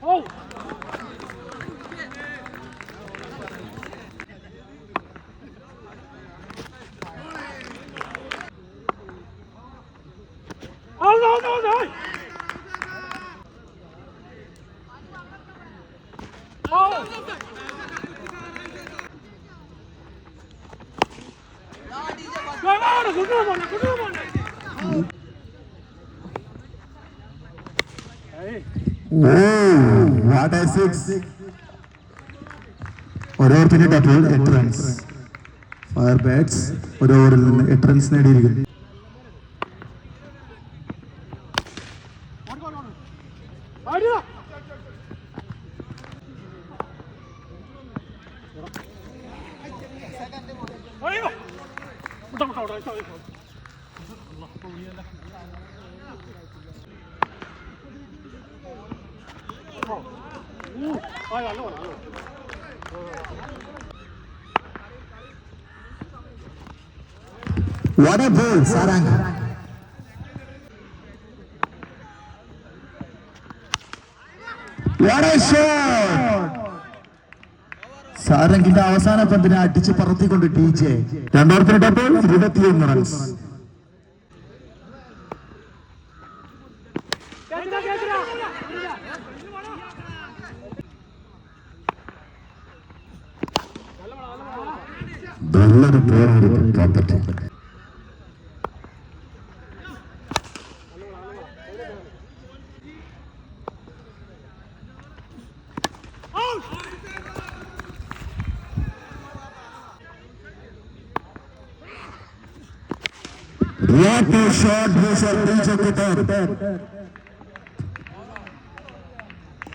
Oh! What a six ഓരോരുത്തരുടെ total എട്ട് runs fire bats ഒരു ഓവറിൽ നിന്ന് എട്ട് റൺസ് നേടിയിരിക്കുന്നു ايوه دم حول الله قوي لك ايوه لون لون What a goal, Sarang. What a shot! സാരംഗിന്റെ അവസാന പന്തിനെ അടിച്ച് പറത്തിക്കൊണ്ട് ടി ജെ. രണ്ടായിരത്തിയൊന്ന് റൺസ് നല്ലൊരു ബോളാണ് കാപ്പറ്റ് What a shot was a reach of the top.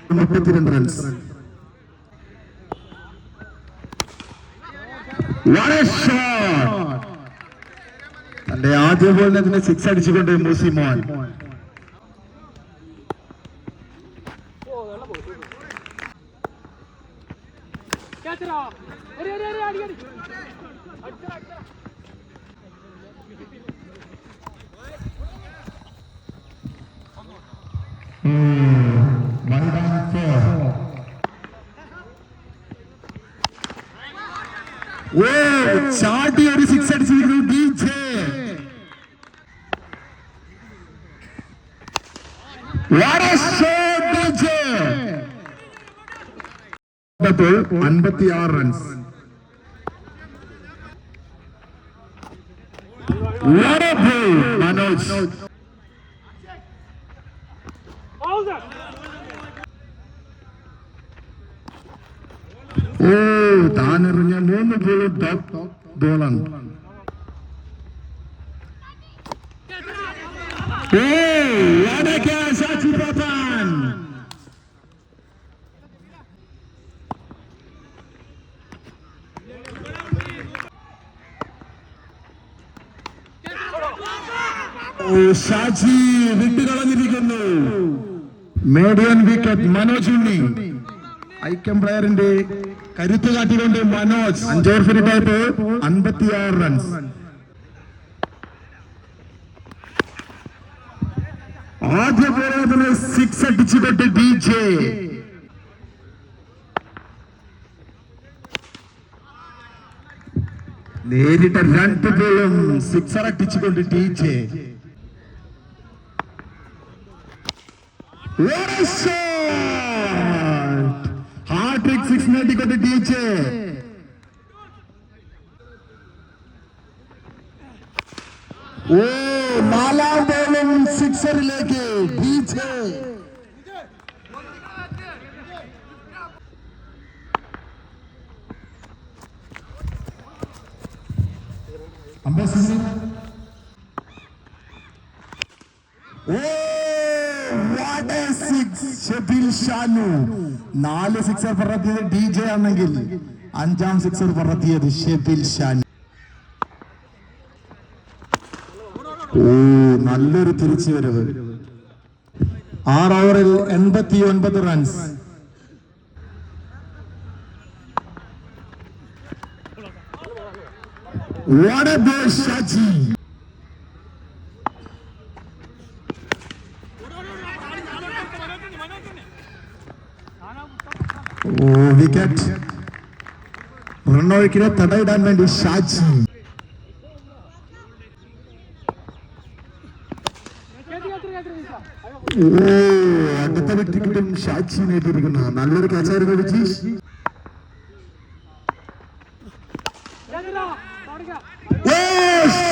മുപ്പത്തിരണ്ട് റൺസ്! തന്റെ ആദ്യ ബോളിനെ തന്നെ സിക്സ് അടിച്ചുകൊണ്ട് മൂസി മോഹൻ ഓ ചാട്ടി ഒരു സിക്സ് അടിച്ചിരിക്കുന്നു ഡി ജെ അൻപത്തിയാറ് റൺസ് മനോജ് ഓ താനെറിഞ്ഞ മൂന്ന് ബോളും ടോപ്പ് ബോളാണ് ഓ what a catch, Sachi Patan. ഓ ഷാജി വിട്ടുകളഞ്ഞിരിക്കുന്നു. മേഡിയൻ വിക്കറ്റ് മനോജ് ഉണ്ണി ഐക്യം പ്ലെയറിന്റെ കരുത്ത് കാട്ടിക്കൊണ്ട് മനോജ് അഞ്ചോർ ഫിനിറ്റായിട്ട് അൻപത്തിയാറ് റൺസ് ആദ്യ ബോളിൽ തന്നെ സിക്സ് അടിച്ചുകൊണ്ട് ഡി ജെ നേരിട്ട രണ്ട് ബോളും സിക്സർ അടിച്ചുകൊണ്ട് ഡി ജെ ഹാർട്രിക് സിക്സ് നേടിക്കൊണ്ട് ഡി ജെ ഓ നാലാം ബോളും സിക്സറിലേക്ക് D J ambassador Dil Shanu നാല് സിക്സർ പറത്തിയത് ഡി ജെ ആണെങ്കിൽ അഞ്ചാം സിക്സർ പറത്തിയത് ഷെബിൽ ഷാനു ഓ നല്ലൊരു തിരിച്ചുവരവ്. ആറ് ഓവറിൽ എൺപത്തി ഒൻപത് runs What a boy, Shaji! Wicket റണ്ണൊഴുക്കിനെ തടയിടാൻ വേണ്ടി ഷാജി. അടുത്ത വിക്കറ്റും ഷാജിനെ എത്തിയിരിക്കുന്ന നല്ലൊരു ക്യാച്ചായിരുന്നു Vijeesh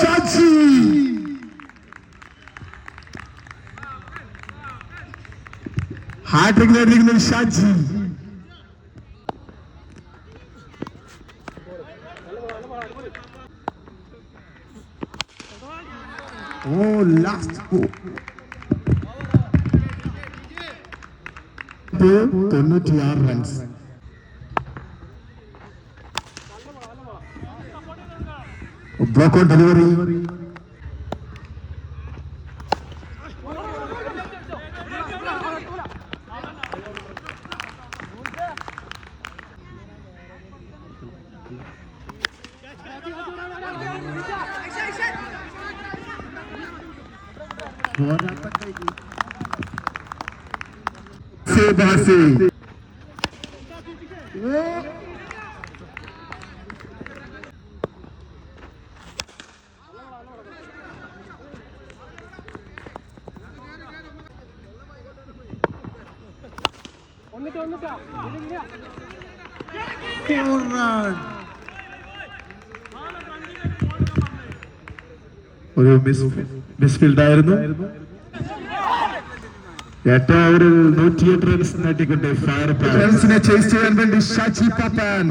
Shaji. Hat trick നേടിയിരിക്കുന്ന Shaji. Oh, last hope. They not your runs. Broken delivery. Delivery ബാസി ഒന്നിട്ട് ഒന്നിട്ടാ ഒരു മിസ് മിസ്ഫീൽഡായിരുന്നു. ഏറ്റവും ഓവറിൽ നൂറ്റിയെട്ട് റൺസ് നേട്ടിക്കൊണ്ട് ഫയർ റൺസിനെ ചേസ് ചെയ്യാൻ വേണ്ടി Shaji Pappan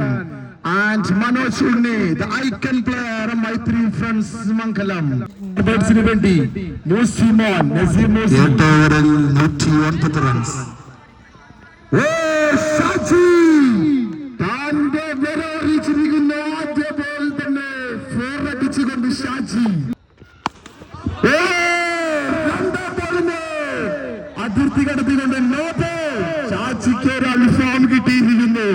and Manoj Unni the icon player Maithri friends Mangalam. ബേഡ്സിന് വേണ്ടി മൂസിമോൻ നസീം മൂസി ഓവറിൽ നൂറ്റി ഒൻപത് റൺസ് ഓ ഷാജി തന്റെ വില അറിയിച്ചിരിക്കുന്ന ആദ്യ ബോൾ തന്നെ ഫോർ അടിച്ചുകൊണ്ട് ഷാജി ഓ രണ്ടാം ബോളിന് അതിർത്തി കടത്തിക്കൊണ്ട് നോബ് ഷാജിക്ക് ഒരു അൽഫാം കിട്ടിയിരിക്കുന്നു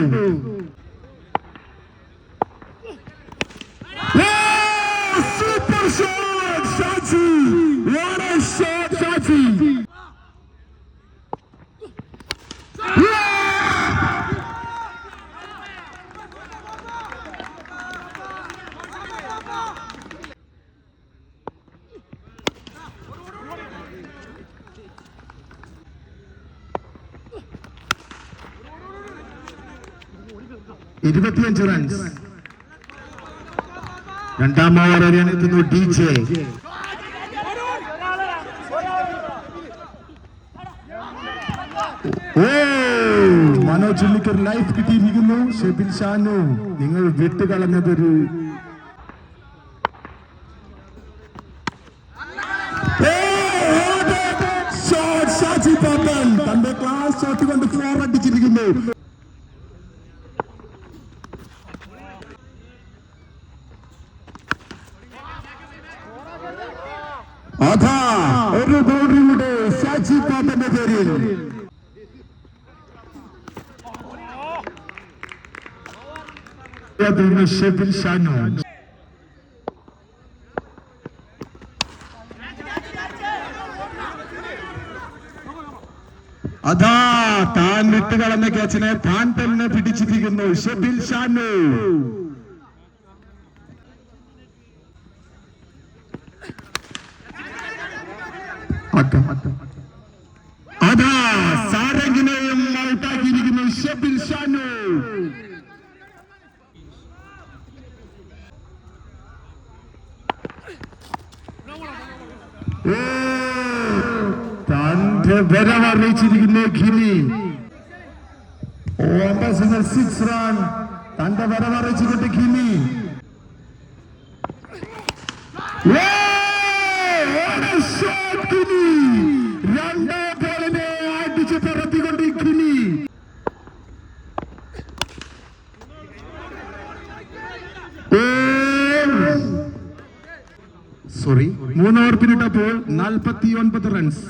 ഓ, super shot Shaji What a shot, Shaji ഇരുപത്തിയഞ്ച് റൺസ് രണ്ടാം ഓവർ എത്തുന്നു ഡി ജെ ഓ മനോജ് ഉള്ളിക്ക് ഒരു ലൈഫ് കിട്ടിയിരിക്കുന്നു. ഷെബിൻ ഷാനു നിങ്ങൾ വിട്ടുകളഞ്ഞതൊരു ഷോട്ട് ഷാജി പാപ്പൻ. തന്റെ ക്ലാസ് ഷോട്ട് കൊണ്ട് ഫ്ലോർ അടിച്ചിരിക്കുന്നു. അതാ ഒരു ബോർഡിലൂടെ സാക്ഷി പാപ്പന്റെ പേരിൽ. ഷാനു അതാ താൻ വിട്ടുകളഞ്ഞ ക്യാച്ചിനെ താൻ തന്നെ പിടിച്ചിരിക്കുന്നു. ഷെബിൽ ഷാനു. അതാ സാരംഗിനെയും ഔട്ടാക്കിയിരിക്കുന്നു ഷെബിൽ ഷാനു. ഓ, തന്റെ വരവ് അറിയിച്ചിരിക്കുന്നു ഖിലി ഓ അംബാസിഡർ സിക്സ് റൺ തന്റെ വരവ് അറിയിച്ചുകൊണ്ട് ഖിലി ഓ, what a shot, ഖിലി. രണ്ടാം ബോളിനെ അടിച്ച് പറത്തിക്കൊണ്ട് ഖിലി സോറി മൂന്ന് ഓവർ പിന്നിട്ടപ്പോൾ നാൽപ്പത്തി ഒൻപത് റൺസ്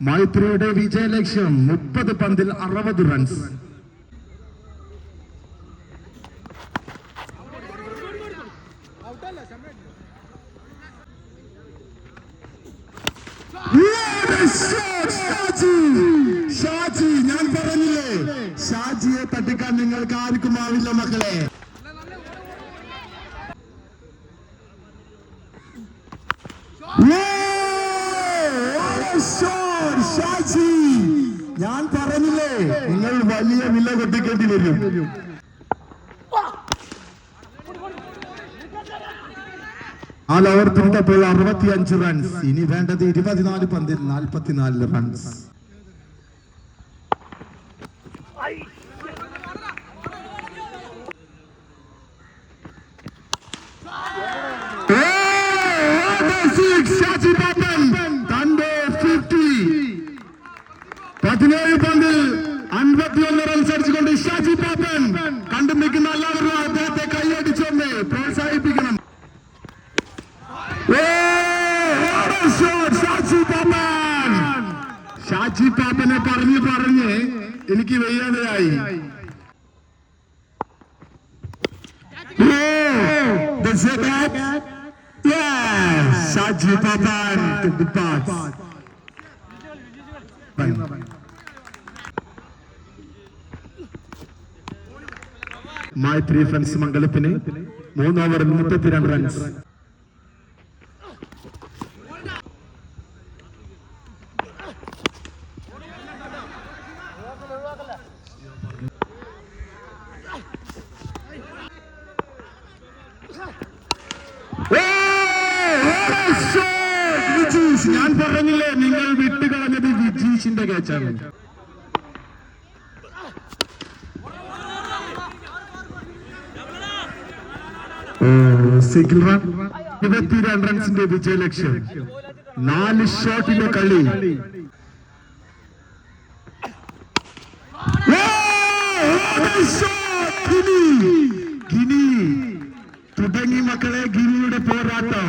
മൈത്രിയുടെ വിജയലക്ഷ്യം മുപ്പത് പന്തിൽ അറുപത് റൺസ് ഷാജി ഞാൻ പറഞ്ഞില്ലേ? ഷാജിയെ തട്ടിക്കാൻ നിങ്ങൾക്ക് ആർക്കും ആവില്ല മക്കളെ. ഷാജി ഞാൻ പറഞ്ഞില്ലേ നിങ്ങൾ വലിയ വില കൊട്ടിക്കേണ്ടി വരും. നാല് ഓവർ പിന്നിട്ടപ്പോൾ അറുപത്തിയഞ്ച് റൺസ് ഇനി വേണ്ടത് ഇരുപത്തിനാല് പന്തിൽ നാൽപ്പത്തിനാല് റൺസ് തന്റെ ഫിഫ്റ്റി പതിനേഴ് പന്തിൽ അൻപത്തിയൊന്ന് റൺസ് അടിച്ചുകൊണ്ട് ഷാജി പാപ്പൻ കണ്ടു നിൽക്കുന്ന എല്ലാവരും അദ്ദേഹത്തെ കൈയടിച്ചൊന്ന് പ്രോത്സാഹിപ്പിക്കണം. ഷാജി പാപ്പൻ ഷാജി പാപ്പനെ പറഞ്ഞ് പറഞ്ഞ് എനിക്ക് വയ്യാതെയായി. does it that? Yes, Shaji Pappan to the box. Maithri friends മംഗലത്തിന് മൂന്ന് ഓവറിൽ മുപ്പത്തിരണ്ട് റൺസ് വിജീഷ് ഞാൻ പറഞ്ഞില്ലേ നിങ്ങൾ വിട്ടുകളഞ്ഞത് വിജീഷിന്റെ കേച്ചാണ്. Single run. ഇരുപത്തിരണ്ട് റൺസിന്റെ വിജയലക്ഷ്യം നാല് ഷോട്ടിന്റെ കളി. ഗിനി. തുടങ്ങി മക്കളെ ഗിനിയുടെ പോരാട്ടം.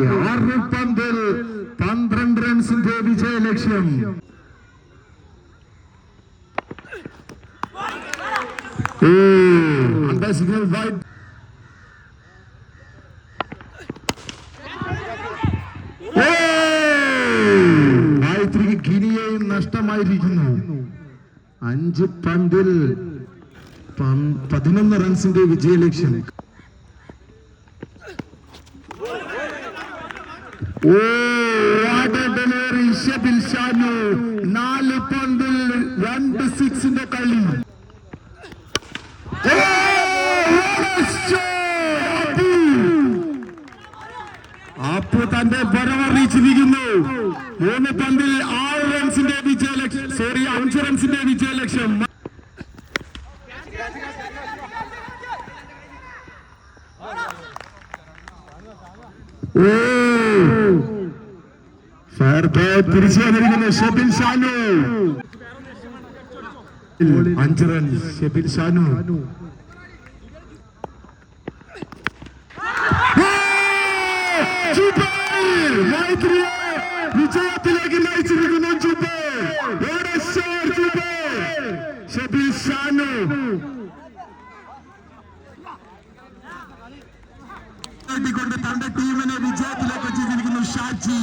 ആറ് പന്തിൽ പന്ത്രണ്ട് റൺസിന്റെ വിജയ ലക്ഷ്യം. ഗായത്രിക്ക് ഗിനിയെയും നഷ്ടമായിരിക്കുന്നു. അഞ്ച് പന്തിൽ പതിനൊന്ന് റൺസിന്റെ വിജയലക്ഷ്യം. ഓ what a delivery, ഷബിൽ ഷാനു നാല് പന്തിൽ രണ്ട് സിക്സിന്റെ കളി! അപ്പു. തന്റെ വരവറിയിച്ചിരിക്കുന്നു മൂന്ന് പന്തിൽ ആറ് റൺസിന്റെ വിജയലക്ഷ്യം സോറി അഞ്ച് റൺസിന്റെ വിജയലക്ഷ്യം ഫയർ പ്ലേ തിരിച്ചു വന്നിരിക്കുന്നു. ഷബിൽ ഷാനു. അഞ്ച് റൺ ഷബിൽ ഷാനു. ഓ! ജുബൈർ! മൈത്രിയെ വിജയത്തിലേക്ക് നയിച്ചിരിക്കുന്നു Jubair. What a shot, Jubair! ഷബിൽ Shanu കൊണ്ട് തന്റെ ടീമിനെ വിജയത്തിലേക്ക് എത്തിച്ചിരിക്കുന്നു ഷാജി.